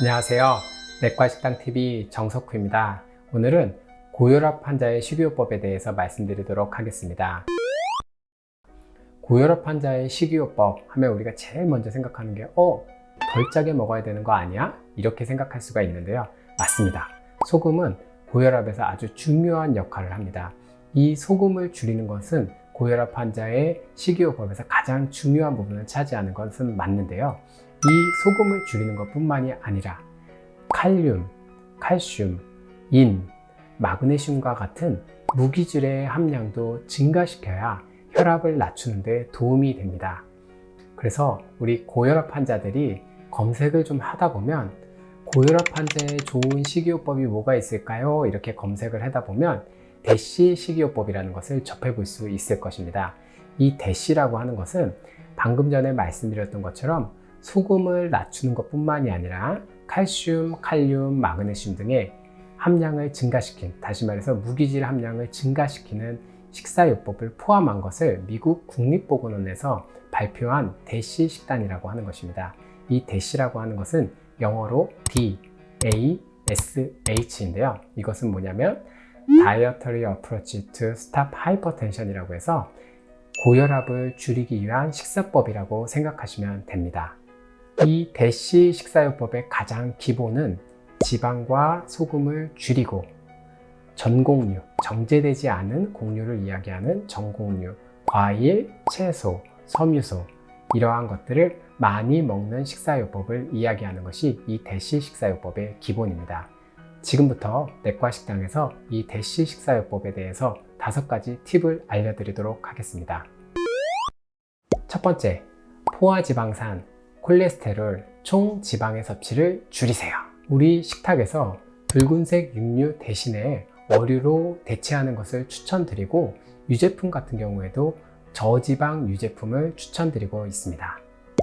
안녕하세요. 내과식당TV 정석후입니다. 오늘은 고혈압 환자의 식이요법에 대해서 말씀드리도록 하겠습니다. 고혈압 환자의 식이요법 하면 우리가 제일 먼저 생각하는 게, 어, 덜 짜게 먹어야 되는 거 아니야? 이렇게 생각할 수가 있는데요. 맞습니다. 소금은 고혈압에서 아주 중요한 역할을 합니다. 이 소금을 줄이는 것은 고혈압 환자의 식이요법에서 가장 중요한 부분을 차지하는 것은 맞는데요. 이 소금을 줄이는 것 뿐만이 아니라 칼륨, 칼슘, 인, 마그네슘과 같은 무기질의 함량도 증가시켜야 혈압을 낮추는 데 도움이 됩니다. 그래서 우리 고혈압 환자들이 검색을 좀 하다 보면 고혈압 환자의 좋은 식이요법이 뭐가 있을까요? 이렇게 검색을 하다 보면 대시 식이요법이라는 것을 접해볼 수 있을 것입니다. 이 대시라고 하는 것은 방금 전에 말씀드렸던 것처럼 소금을 낮추는 것 뿐만이 아니라 칼슘, 칼륨, 마그네슘 등의 함량을 증가시킨, 다시 말해서 무기질 함량을 증가시키는 식사요법을 포함한 것을 미국 국립보건원에서 발표한 대시 식단이라고 하는 것입니다. 이 대시라고 하는 것은 영어로 D, A, S, H인데요. 이것은 뭐냐면 Dietary Approach to Stop Hypertension이라고 해서 고혈압을 줄이기 위한 식사법이라고 생각하시면 됩니다. 이 대시 식사요법의 가장 기본은 지방과 소금을 줄이고 전곡류, 정제되지 않은 곡류를 이야기하는 전곡류, 과일, 채소, 섬유소 이러한 것들을 많이 먹는 식사요법을 이야기하는 것이 이 대시 식사요법의 기본입니다. 지금부터 내과 식당에서 이 대시 식사요법에 대해서 다섯 가지 팁을 알려드리도록 하겠습니다. 첫 번째, 포화지방산, 콜레스테롤, 총 지방의 섭취를 줄이세요. 우리 식탁에서 붉은색 육류 대신에 어류로 대체하는 것을 추천드리고 유제품 같은 경우에도 저지방 유제품을 추천드리고 있습니다.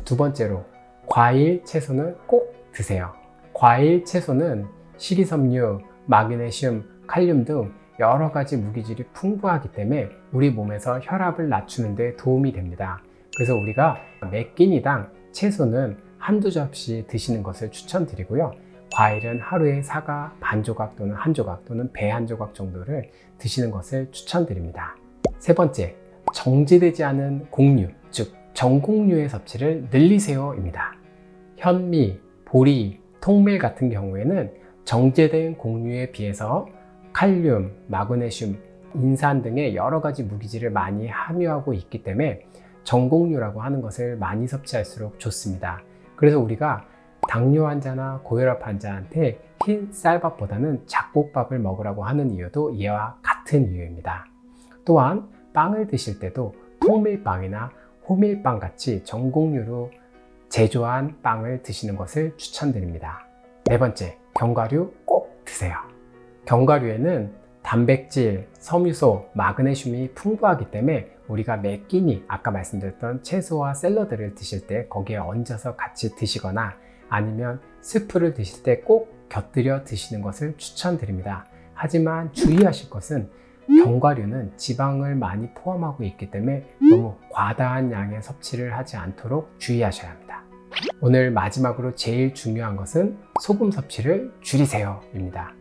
두 번째로 과일, 채소는 꼭 드세요. 과일, 채소는 식이섬유, 마그네슘, 칼륨 등 여러 가지 무기질이 풍부하기 때문에 우리 몸에서 혈압을 낮추는 데 도움이 됩니다. 그래서 우리가 매 끼니당 채소는 한두 접시 드시는 것을 추천드리고요. 과일은 하루에 사과 반 조각 또는 한 조각 또는 배 한 조각 정도를 드시는 것을 추천드립니다. 세 번째, 정제되지 않은 곡류, 즉 전곡류의 섭취를 늘리세요입니다. 현미, 보리, 통밀 같은 경우에는 정제된 곡류에 비해서 칼륨, 마그네슘, 인산 등의 여러 가지 무기질을 많이 함유하고 있기 때문에 전곡류라고 하는 것을 많이 섭취할수록 좋습니다. 그래서 우리가 당뇨 환자나 고혈압 환자한테 흰 쌀밥보다는 잡곡밥을 먹으라고 하는 이유도 이와 같은 이유입니다. 또한 빵을 드실 때도 통밀빵이나 호밀빵 같이 전곡류로 제조한 빵을 드시는 것을 추천드립니다. 네 번째, 견과류 꼭 드세요. 견과류에는 단백질, 섬유소, 마그네슘이 풍부하기 때문에 우리가 매 끼니 아까 말씀드렸던 채소와 샐러드를 드실 때 거기에 얹어서 같이 드시거나 아니면 스프를 드실 때 꼭 곁들여 드시는 것을 추천드립니다. 하지만 주의하실 것은 견과류는 지방을 많이 포함하고 있기 때문에 너무 과다한 양의 섭취를 하지 않도록 주의하셔야 합니다. 오늘 마지막으로 제일 중요한 것은 소금 섭취를 줄이세요 입니다.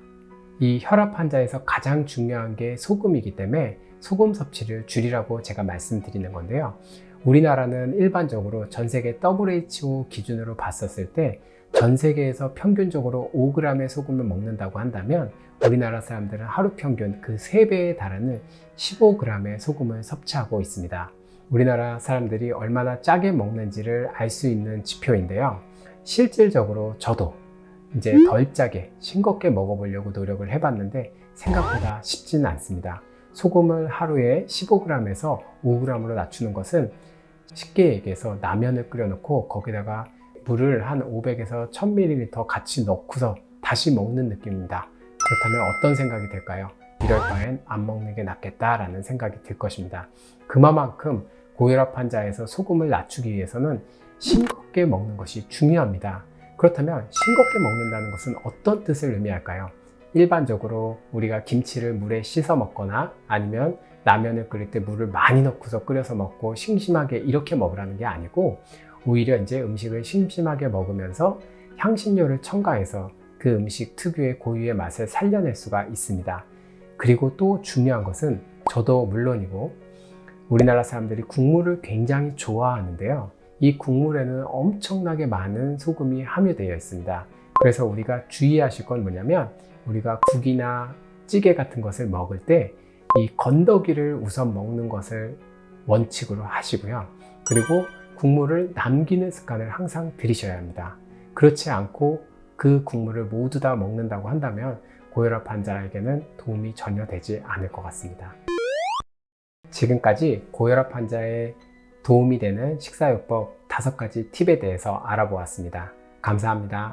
이 혈압 환자에서 가장 중요한 게 소금이기 때문에 소금 섭취를 줄이라고 제가 말씀드리는 건데요. 우리나라는 일반적으로 전 세계 WHO 기준으로 봤었을 때 전 세계에서 평균적으로 5g의 소금을 먹는다고 한다면 우리나라 사람들은 하루 평균 그 3배에 달하는 15g의 소금을 섭취하고 있습니다. 우리나라 사람들이 얼마나 짜게 먹는지를 알 수 있는 지표인데요. 실질적으로 저도 이제 덜 짜게 싱겁게 먹어보려고 노력을 해봤는데 생각보다 쉽지는 않습니다. 소금을 하루에 15g에서 5g으로 낮추는 것은 쉽게 얘기해서 라면을 끓여놓고 거기다가 물을 한 500에서 1000ml 같이 넣고서 다시 먹는 느낌입니다. 그렇다면 어떤 생각이 들까요? 이럴 바엔 안 먹는 게 낫겠다라는 생각이 들 것입니다. 그만큼 고혈압 환자에서 소금을 낮추기 위해서는 싱겁게 먹는 것이 중요합니다. 그렇다면 싱겁게 먹는다는 것은 어떤 뜻을 의미할까요? 일반적으로 우리가 김치를 물에 씻어 먹거나 아니면 라면을 끓일 때 물을 많이 넣고서 끓여서 먹고 심심하게 이렇게 먹으라는 게 아니고 오히려 이제 음식을 심심하게 먹으면서 향신료를 첨가해서 그 음식 특유의 고유의 맛을 살려낼 수가 있습니다. 그리고 또 중요한 것은 저도 물론이고 우리나라 사람들이 국물을 굉장히 좋아하는데요. 이 국물에는 엄청나게 많은 소금이 함유되어 있습니다. 그래서 우리가 주의하실 건 뭐냐면 우리가 국이나 찌개 같은 것을 먹을 때 이 건더기를 우선 먹는 것을 원칙으로 하시고요. 그리고 국물을 남기는 습관을 항상 들이셔야 합니다. 그렇지 않고 그 국물을 모두 다 먹는다고 한다면 고혈압 환자에게는 도움이 전혀 되지 않을 것 같습니다. 지금까지 고혈압 환자에 도움이 되는 식사요법 5가지 팁에 대해서 알아보았습니다. 감사합니다.